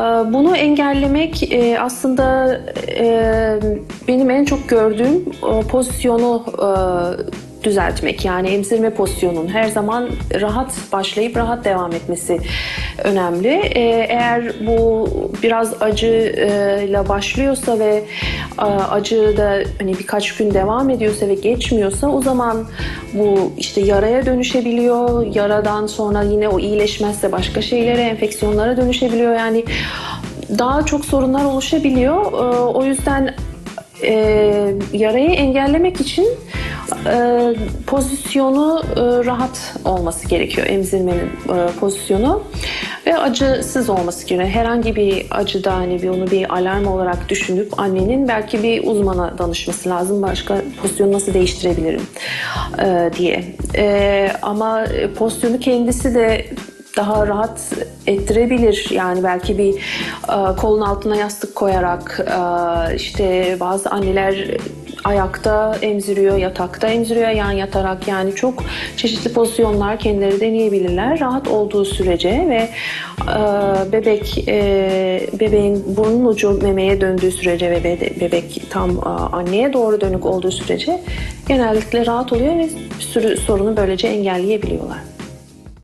Ee, Bunu engellemek e, aslında e, benim en çok gördüğüm pozisyonu e, düzeltmek. Yani emzirme pozisyonun her zaman rahat başlayıp rahat devam etmesi önemli. Eğer bu biraz acıyla başlıyorsa ve acı da hani birkaç gün devam ediyorsa ve geçmiyorsa o zaman bu işte yaraya dönüşebiliyor. Yaradan sonra yine o iyileşmezse başka şeylere, enfeksiyonlara dönüşebiliyor. Yani daha çok sorunlar oluşabiliyor. Ee, O yüzden e, yarayı engellemek için e, pozisyonu e, rahat olması gerekiyor emzirmenin e, pozisyonu ve acısız olması gerekiyor. Herhangi bir acıda hani bir onu bir alarm olarak düşünüp annenin belki bir uzmana danışması lazım. Başka pozisyonu nasıl değiştirebilirim diye. Ama pozisyonu kendisi de daha rahat ettirebilir. Yani belki bir e, kolun altına yastık koyarak e, işte bazı anneler ayakta emziriyor, yatakta emziriyor, yan yatarak yani çok çeşitli pozisyonlar kendileri deneyebilirler. Rahat olduğu sürece ve e, bebek e, bebeğin burnun ucu memeye döndüğü sürece ve bebe- bebek tam e, anneye doğru dönük olduğu sürece genellikle rahat oluyor ve bir sürü sorunu böylece engelleyebiliyorlar.